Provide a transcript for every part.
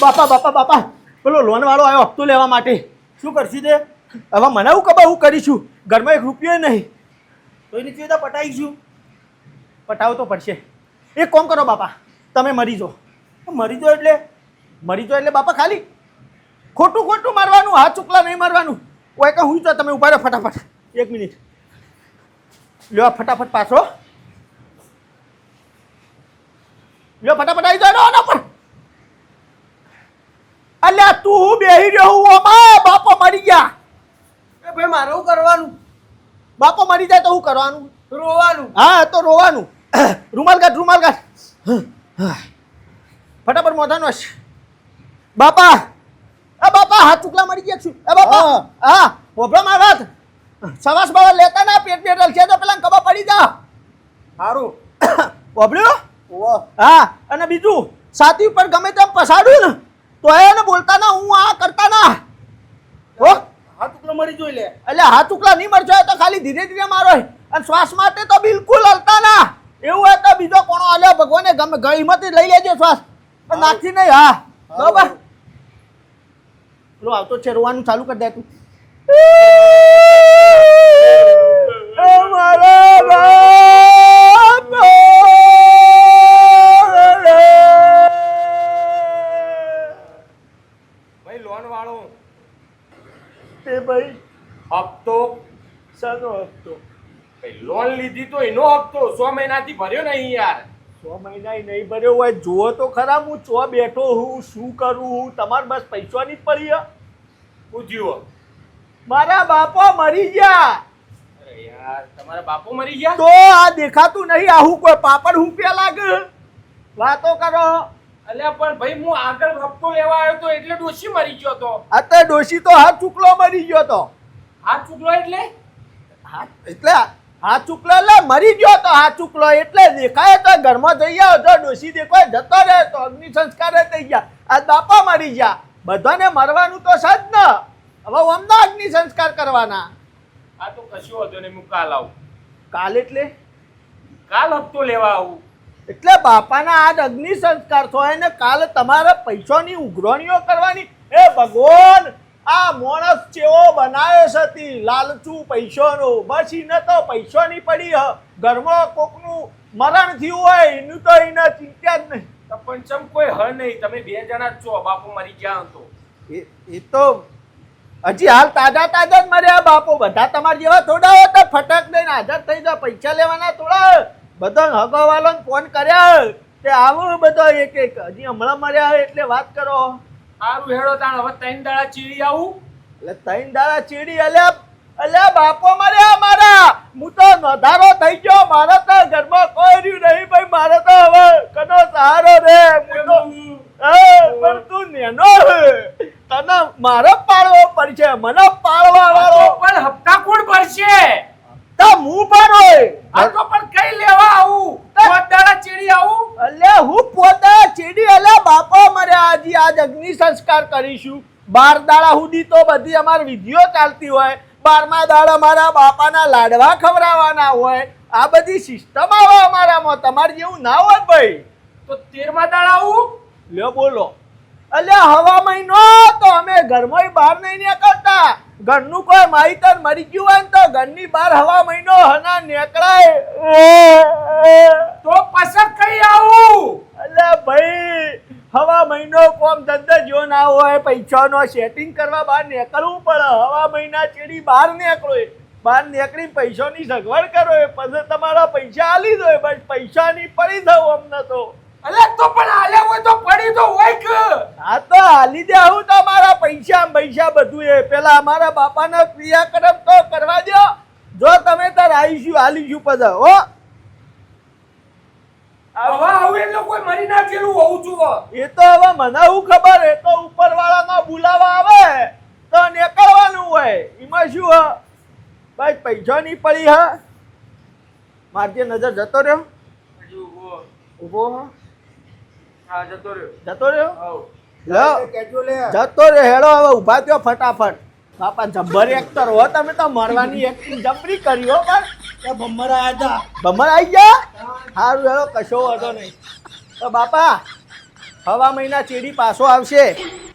બાપા બાપા બાપા પેલો લોન વાળો આવ્યો હપ્તો લેવા માટે. શું કરશી તે? હવે મને હું ખબર હું કરીશું ઘરમાં એક રૂપિયો નહીં. તો એની ચિંતા પટાવીશું પટાવ તો પડશે. એક કોમ કરો બાપા તમે મરી જાઓ. મરી જો એટલે? મરી જો એટલે બાપા ખાલી ખોટું ખોટું મારવાનું હાથ ચૂકલા નહીં મારવાનું. ઓય કે હું તો તમે ઊભા રહો ફટાફટ. એક મિનિટ. લ્યો ફટાફટ પાછો. લ્યો ફટાફટ આવી પર. અલ્યા તું હું બેહી રહ્યો હું? ઓમાં બાપો મરી ગયા. એ ભાઈ મારે શું કરવાનું? બાપો મરી જાય તો શું કરવાનું? રોવાનું. હા તો રોવાનું. રૂમાલ કાઢ રૂમાલ કાઢ. ફટાફટ મોઢા નોશ બાપા એ બાપા હાથ ચૂકલા મરી ગયા છું. એ બાપા હા. વભરા મારા વાત સવાસ બાવા લેતા ના પેટ બેટલ છે તો પેલા કબા પડી જા. સારું ઓવો હા અને બીજું સાથી ઉપર ગમે તેમ પસાડ્યું ને તો એને બોલતા ના હું આ કરતા ના. હો? હા ટુકડો મરી જોઈ લે. એટલે હાથ ઉકલા નહીં મરજો તો ખાલી ધીરે ધીરે મારો અને શ્વાસ માટે તો બિલકુલ હલતા ના. એવું હોય તો બીજો કોણો હાલ્યો ભગવાને ગમે ગઈમાંથી લઈ લેજો શ્વાસ. પણ નાખી નહીં હા. બરાબર? પેલો આવતો છે રોવાનું ચાલુ કરી દે તું. એ ભાઈ? હપ્તો? શાનો હપ્તો? લોન લીધી તો એનો હપ્તો. સો મહિનાથી ભર્યો નહીં યાર. છ મહિના નહીં ભર્યો હોય જુઓ તો ખરા હું ચો બેઠો હું શું કરું હું તમારે બસ પૈસાની જ પડી હું. પૂછ્યું મારા બાપો મરી ગયા. યાર તમારા બાપો મરી ગયા? તો આ દેખાતું નહીં આવું કોઈ પાપડ હું લાગે? વાતો કરો. અલ્યા પણ ભાઈ હું આગળ હપ્તો લેવા આવ્યો તો એટલે ડોશી મરી ગયો તો. અત્યારે ડોશી તો હાથ ચૂકલો મરી ગયો તો. હાથ ચૂકલો એટલે? હાથ એટલે હાથ ચૂકલો એટલે મરી ગયો તો હાથ ચૂકલો એટલે દેખાય તો ઘરમાં જઈ આવો. જો ડોશી દેખાય જતો રહે તો અગ્નિ સંસ્કાર થઈ ગયા. આ બાપા મરી ગયા. બધાને મરવાનું તો સજ ન. હવે અમના અગ્નિ સંસ્કાર કરવાના? આ તો કશું હતો નહીં હું કાલ આવું. કાલ એટલે? કાલ હપ્તો લેવા આવું. એટલે બાપાના આજ અગ્નિ સંસ્કાર થયો એને કાલે તમારે પૈસાની ઉઘરાણીઓ કરવાની. એ ભગવાન આ માણસ ચેવો બનાવ્યો છે તી લાલચું પૈસાનો. બસ એને તો પૈસાની પડી હ. ઘરમાં કોકનું મરણ થયું હોય એનું તો એને ચિંતા જ નહીં. તો પણ ચમ કોઈ હ નહીં? તમે બે જણા જ છો બાપુ મરી ગયા હતો એ એ તો હજી હાલ તાજા તાજા જ મર્યા બાપો. બધા તમારા જેવા થોડા હોય તો ફટક દઈને હાજર થઈ જાય પૈસા લેવાના થોડા બધા હગવાલાને ફોન કર્યા તે આવો બધો એક એક. હજી હમણાં મર્યા હોય એટલે વાત કરો. સારું હેડો તાણ હવે ત્રણ દાડા ચીડી આવું. એટલે ત્રણ દાડા ચીડી અલ્યા અલ્યા બાપો મર્યા મારા. હું તો નધારો થઈ ગયો મારે તો ઘરમાં કોઈ રહ્યું નહીં ભાઈ મારે તો હવે કનો સહારો રે હું તો પણ તું નેનો તને મારો પાડવો પડશે મને પાડવા વાળો. પણ હપ્તા કોણ ભરશે? તો હું હોય. આ તો પણ કઈ લેવા આવું? પોતાના ચીડી આવું? અલ્યા હું પોતા ચીડી અલ્યા બાપો મર્યા આજે આજ અગ્નિ સંસ્કાર કરીશું. બાર દાડા સુધી તો બધી અમાર વિધિઓ ચાલતી હોય. બારમા દાડા મારા બાપાના લાડવા ખવડાવવાના હોય. આ બધી સિસ્ટમ આવે અમારામાં. તમારે જેવું ના હોય ભાઈ. તો તેરમા દાડા આવું? લ્યો બોલો. અલ્યા હવા મહિનો તો અમે ઘરમાં બહાર નહીં નીકળતા. ઘરનું કોઈ માહિતર મરી ગયું હોય ને તો ઘરની બહાર હવા મહિનો હના નીકળાય. તો પસંદ કઈ આવું. અલ્યા ભાઈ હવા મહિનો કોમ ધંધા જો ના હોય પૈસાનો સેટિંગ કરવા બહાર નીકળવું પડે. હવા મહિના ચેડી બહાર નીકળો. બહાર નીકળી પૈસાની સગવડ કરો એ. પછી તમારા પૈસા આલી દો બસ પૈસાની પડી થવું અમને તો. અલે તો પણ આલે હોય તો પડી તો હોય કે. હા તો હાલી દે આવું તો મારા પૈસા પૈસા બધું એ. પેલા અમારા બાપાના ક્રિયાક્રમ તો કરવા દો જો તમે તાર આવીશું હાલીશું પછી હો. હવે એટલે કોઈ મરી ના ગયેલું હોઉં છું એ તો હવે મને ખબર એ તો ઉપરવાળાનો બોલાવા આવે. તો નીકળવાનું હોય. એમાં શું હ? પૈસા પૈસાની પડી હા. મારજે નજર જતો રહ્યો. ઊભો. હા. જતો રહ્યો. જતો રહ્યો? હેડો હવે ઊભા થયો ફટાફટ. બાપા જબ્બર એક્ટર હો તમે તો મરવાની એક્ટિંગ જબરી કરી હો પણ. એ ભમ્મર આયા હતા ભમર આવી ગયા? સારું હેડો કશો વાંધો નહીં. તો બાપા હવા મહિના ચેડી પાછો આવશે.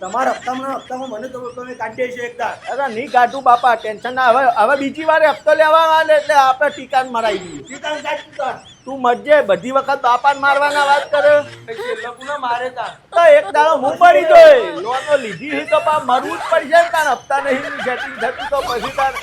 તમારા હપ્તામાં હપ્તામાં મને તો તમે કાઢી છે એકદા અરે નહીં કાઢું બાપા ટેન્શન ના હવે હવે બીજી વાર હપ્તો લેવા આવે એટલે આપણે ટીકાન મરાઈ દઈએ. ટીકાન કાઢ ટીકાણ. તું મજે બધી વખત બાપાને મારવાના વાત કરે. મારે તા એક દાડો હું પડી જોઈ. લોન લીધી છે તો પા મરવું જ પડશે તાર હપ્તા નહીં સેટિંગ થતું તો પછી તાર